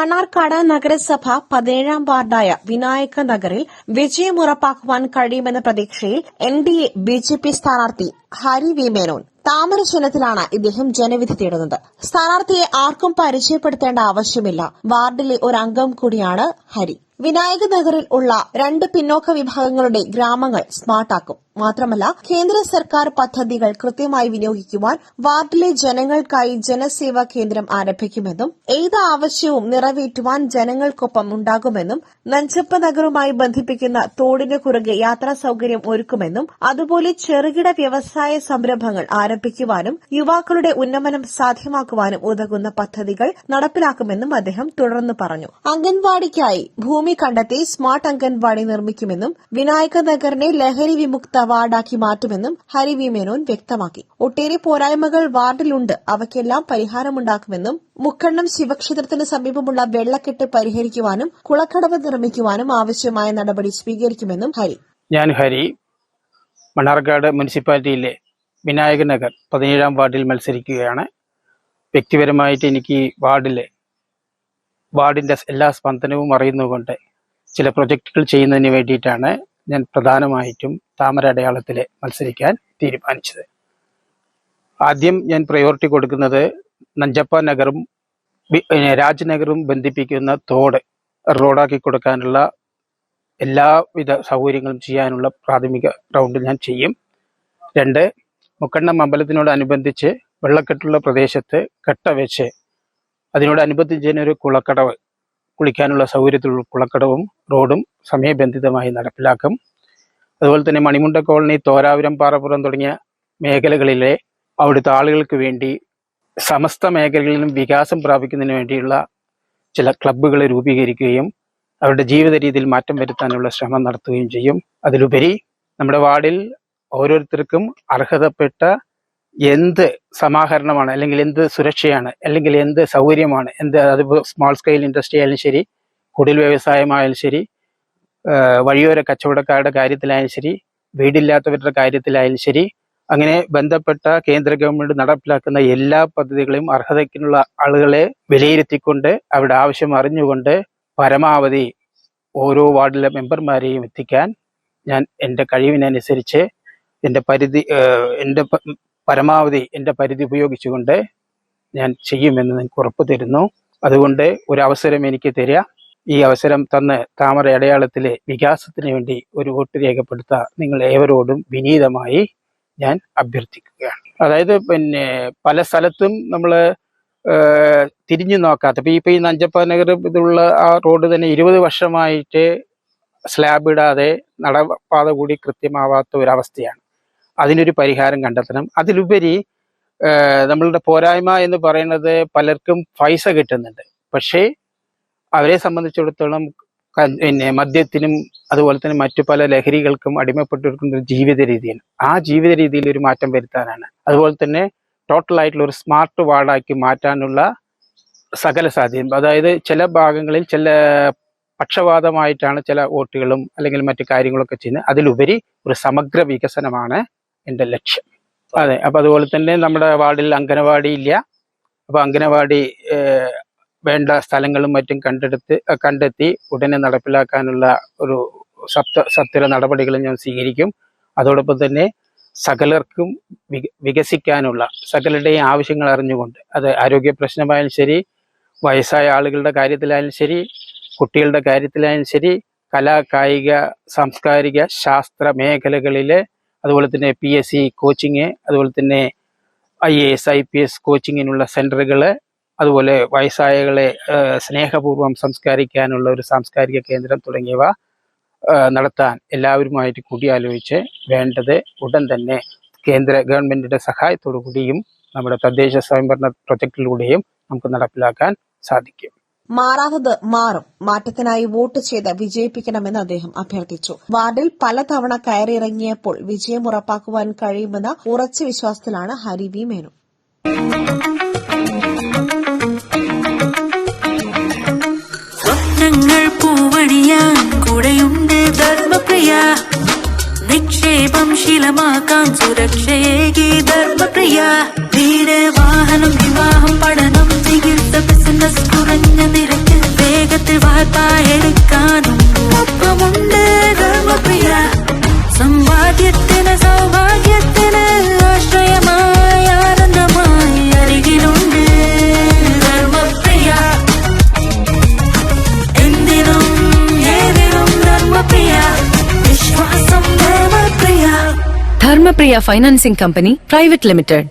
മണ്ണാർക്കാട് നഗരസഭ പതിനേഴാം വാർഡായ വിനായക നഗറിൽ വിജയം ഉറപ്പാക്കുവാൻ കഴിയുമെന്ന പ്രതീക്ഷയിൽ N D A B J P സ്ഥാനാർത്ഥി ഹരി വി മേനോൻ താമര ചിഹ്നത്തിലാണ് ഇദ്ദേഹം ജനവിധി തേടുന്നത്. സ്ഥാനാർത്ഥിയെ ആർക്കും പരിചയപ്പെടുത്തേണ്ട ആവശ്യമില്ല. വാർഡിലെ ഒരു അംഗം കൂടിയാണ് ഹരി. വിനായക നഗറിൽ ഉള്ള രണ്ട് പിന്നോക്ക വിഭാഗങ്ങളുടെ ഗ്രാമങ്ങൾ സ്മാർട്ടാക്കും. മാത്രമല്ല കേന്ദ്ര സർക്കാർ പദ്ധതികൾ കൃത്യമായി വിനിയോഗിക്കുവാൻ വാർഡിലെ ജനങ്ങൾക്കായി ജനസേവാ കേന്ദ്രം ആരംഭിക്കുമെന്നും ഏത് ആവശ്യവും നിറവേറ്റുവാൻ ജനങ്ങൾക്കൊപ്പം ഉണ്ടാകുമെന്നും നഞ്ചപ്പ നഗറുമായി ബന്ധിപ്പിക്കുന്ന തോടിന് കുറുകെ യാത്രാ സൌകര്യം ഒരുക്കുമെന്നും അതുപോലെ ചെറുകിട വ്യവസായ സംരംഭങ്ങൾ ആരംഭിക്കുവാനും യുവാക്കളുടെ ഉന്നമനം സാധ്യമാക്കുവാനും ഉതകുന്ന പദ്ധതികൾ നടപ്പിലാക്കുമെന്നും അദ്ദേഹം തുടർന്ന് പറഞ്ഞു. അംഗൻവാടിക്കായി ഭൂമി കണ്ടെത്തി സ്മാർട്ട് അംഗൻവാടി നിർമ്മിക്കുമെന്നും വിനായക നഗറിനെ ലഹരി വിമുക്ത വാർഡാക്കി മാറ്റുമെന്നും ഹരി വി മേനോൻ വ്യക്തമാക്കി. ഒട്ടേറെ പോരായ്മകൾ വാർഡിലുണ്ട്. അവയ്ക്കെല്ലാം പരിഹാരമുണ്ടാക്കുമെന്നും മുക്കണ്ണം ശിവക്ഷേത്രത്തിന് സമീപമുള്ള വെള്ളക്കെട്ട് പരിഹരിക്കുവാനും കുളക്കടവ് നിർമ്മിക്കുവാനും ആവശ്യമായ നടപടി സ്വീകരിക്കുമെന്നും ഹരി. ഞാൻ ഹരി മണ്ണാർക്കാട് മുനിസിപ്പാലിറ്റിയിലെ വിനായക നഗർ പതിനേഴാം വാർഡിൽ മത്സരിക്കുകയാണ്. വ്യക്തിപരമായിട്ട് എനിക്ക് വാർഡിലെ വാർഡിന്റെ എല്ലാ സ്പന്ദനവും അറിയുന്നതുകൊണ്ട് ചില പ്രൊജക്റ്റുകൾ ചെയ്യുന്നതിന് വേണ്ടിയിട്ടാണ് ഞാൻ പ്രധാനമായിട്ടും താമര അടയാളത്തിൽ മത്സരിക്കാൻ തീരുമാനിച്ചത്. ആദ്യം ഞാൻ പ്രയോറിറ്റി കൊടുക്കുന്നത് നഞ്ചപ്പ നഗറും രാജ്നഗറും ബന്ധിപ്പിക്കുന്ന തോട് റോഡാക്കി കൊടുക്കാനുള്ള എല്ലാവിധ സൗകര്യങ്ങളും ചെയ്യാനുള്ള പ്രാഥമിക റൗണ്ട് ഞാൻ ചെയ്യും. രണ്ട് മുക്കണ്ണം അമ്പലത്തിനോടനുബന്ധിച്ച് വെള്ളക്കെട്ടുള്ള പ്രദേശത്ത് കട്ട വെച്ച് അതിനോടനുബന്ധിച്ച് ഒരു കുളക്കടവ് കുളിക്കാനുള്ള സൗകര്യത്തിലുള്ള കുളക്കടവും റോഡും സമയബന്ധിതമായി നടപ്പിലാക്കും. അതുപോലെ തന്നെ മണിമുണ്ട കോളനി തോരാപുരം പാറപ്പുറം തുടങ്ങിയ മേഖലകളിലെ അവിടുത്തെ ആളുകൾക്ക് വേണ്ടി സമസ്ത മേഖലകളിലും വികാസം പ്രാപിക്കുന്നതിന് വേണ്ടിയുള്ള ചില ക്ലബ്ബുകൾ രൂപീകരിക്കുകയും അവരുടെ ജീവിത രീതിയിൽ മാറ്റം വരുത്താനുള്ള ശ്രമം നടത്തുകയും ചെയ്യും. അതിലുപരി നമ്മുടെ വാർഡിൽ ഓരോരുത്തർക്കും അർഹതപ്പെട്ട എന്ത് സമാഹരണമാണ് അല്ലെങ്കിൽ എന്ത് സുരക്ഷയാണ് അല്ലെങ്കിൽ എന്ത് സൗകര്യമാണ് എന്ത് അത് സ്മോൾ സ്കെയിൽ ഇൻഡസ്ട്രി ആയാലും ശരി കുടിൽ വ്യവസായമായാലും ശരി വഴിയോര കച്ചവടക്കാരുടെ കാര്യത്തിലായാലും ശരി വീടില്ലാത്തവരുടെ കാര്യത്തിലായാലും ശരി അങ്ങനെ ബന്ധപ്പെട്ട കേന്ദ്ര ഗവൺമെന്റ് നടപ്പിലാക്കുന്ന എല്ലാ പദ്ധതികളെയും അർഹതയ്ക്കുള്ള ആളുകളെ വിലയിരുത്തിക്കൊണ്ട് അവരുടെ ആവശ്യം അറിഞ്ഞുകൊണ്ട് പരമാവധി ഓരോ വാർഡിലെ മെമ്പർമാരെയും എത്തിക്കാൻ ഞാൻ എന്റെ കഴിവിനനുസരിച്ച് എന്റെ പരിധി എന്റെ പരമാവധി എന്റെ പരിധി ഉപയോഗിച്ചുകൊണ്ട് ഞാൻ ചെയ്യുമെന്ന് നിങ്ങൾക്ക് ഉറപ്പ് തരുന്നു. അതുകൊണ്ട് ഒരു അവസരം എനിക്ക് തരിക. ഈ അവസരം തന്ന് താമര അടയാളത്തിലെ വികാസത്തിന് വേണ്ടി ഒരു വോട്ട് രേഖപ്പെടുത്താൻ നിങ്ങൾ ഏവരോടും വിനീതമായി ഞാൻ അഭ്യർത്ഥിക്കുകയാണ്. അതായത് പിന്നെ പല സ്ഥലത്തും നമ്മൾ തിരിഞ്ഞു നോക്കാത്ത ഇപ്പം ഇപ്പം ഇപ്പൊ ഈ നഞ്ചപ്പ നഗർ ഇതുള്ള ആ റോഡ് തന്നെ ഇരുപത് വർഷമായിട്ട് സ്ലാബ് ഇടാതെ നടപാത കൂടി കൃത്യമാവാത്ത ഒരവസ്ഥയാണ്. അതിനൊരു പരിഹാരം കണ്ടെത്തണം. അതിലുപരി നമ്മളുടെ പോരായ്മ എന്ന് പറയുന്നത് പലർക്കും പൈസ കിട്ടുന്നുണ്ട്. പക്ഷേ അവരെ സംബന്ധിച്ചിടത്തോളം പിന്നെ മദ്യത്തിനും അതുപോലെ തന്നെ മറ്റു പല ലഹരികൾക്കും അടിമപ്പെട്ടിരിക്കുന്ന ഒരു ജീവിത രീതിയാണ്. ആ ജീവിത രീതിയിൽ ഒരു മാറ്റം വരുത്താനാണ്. അതുപോലെ തന്നെ ടോട്ടൽ ആയിട്ടുള്ള ഒരു സ്മാർട്ട് വാർഡാക്കി മാറ്റാനുള്ള സകല സാധ്യത അതായത് ചില ഭാഗങ്ങളിൽ ചില പക്ഷപാതമായിട്ടാണ് ചില വോട്ടുകളും അല്ലെങ്കിൽ മറ്റു കാര്യങ്ങളൊക്കെ ചെയ്യുന്നത്. അതിലുപരി ഒരു സമഗ്ര വികസനമാണ് എന്റെ ലക്ഷ്യം. അതെ അപ്പൊ അതുപോലെ തന്നെ നമ്മുടെ വാർഡിൽ അംഗനവാടി ഇല്ല. അപ്പൊ അംഗനവാടി വേണ്ട സ്ഥലങ്ങളും മറ്റും കണ്ടെടുത്ത് കണ്ടെത്തി ഉടനെ നടപ്പിലാക്കാനുള്ള ഒരു സപ്ത സത്വര നടപടികളും ഞാൻ സ്വീകരിക്കും. അതോടൊപ്പം തന്നെ സകലർക്കും വിക വികസിക്കാനുള്ള സകലരുടെയും ആവശ്യങ്ങൾ അറിഞ്ഞുകൊണ്ട് അത് ആരോഗ്യ പ്രശ്നമായാലും ശരി വയസ്സായ ആളുകളുടെ കാര്യത്തിലായാലും ശരി കുട്ടികളുടെ കാര്യത്തിലായാലും ശരി കലാ കായിക സാംസ്കാരിക ശാസ്ത്ര മേഖലകളിലെ അതുപോലെ തന്നെ പി എസ് സി കോച്ചിങ് അതുപോലെ തന്നെ I A S I P S കോച്ചിങ്ങിനുള്ള സെന്ററുകൾ അതുപോലെ വയസ്സായകളെ സ്നേഹപൂർവം സംസ്കരിക്കാനുള്ള ഒരു സാംസ്കാരിക കേന്ദ്രം തുടങ്ങിയവ നടത്താൻ എല്ലാവരുമായിട്ട് കൂടിയാലോചിച്ച് വേണ്ടത് ഉടൻ തന്നെ കേന്ദ്ര ഗവൺമെന്റിന്റെ സഹായത്തോടു കൂടിയും നമ്മുടെ തദ്ദേശ സ്വയംഭരണ പ്രൊജക്ടിലൂടെയും നമുക്ക് നടപ്പിലാക്കാൻ സാധിക്കും. മാറാത്തത് മാറും. മാറ്റത്തിനായി വോട്ട് ചെയ്ത് വിജയിപ്പിക്കണമെന്ന് അദ്ദേഹം അഭ്യർത്ഥിച്ചു. വാർഡിൽ പലതവണ കയറിയിറങ്ങിയപ്പോൾ വിജയം ഉറപ്പാക്കുവാൻ കഴിയുമെന്ന ഉറച്ച വിശ്വാസത്തിലാണ് ഹരി വി മേനു. സ്വപ്നങ്ങൾ നിക്ഷേപം ശീലമാക്കാൻ സുരക്ഷയേകി ധർമ്മപ്രിയ. വീട് വാഹനം വിവാഹം പഠനം മനസ്സ് കുറഞ്ഞ നിരക്കിൽ വേഗത്തിൽ വാർപ്പായെടുക്കാനും ഒപ്പമുണ്ട് ധർമ്മപ്രിയ സമ്പാദ്യത്തിന് സൗഭാഗ്യത്തിന് ആശ്രയമായ ആനന്ദമായി അരികിലുണ്ട് ധർമ്മപ്രിയ എന്തിനും ഏതിനും ധർമ്മപ്രിയ വിശ്വാസം Dharmapriya Dharmapriya financing company private limited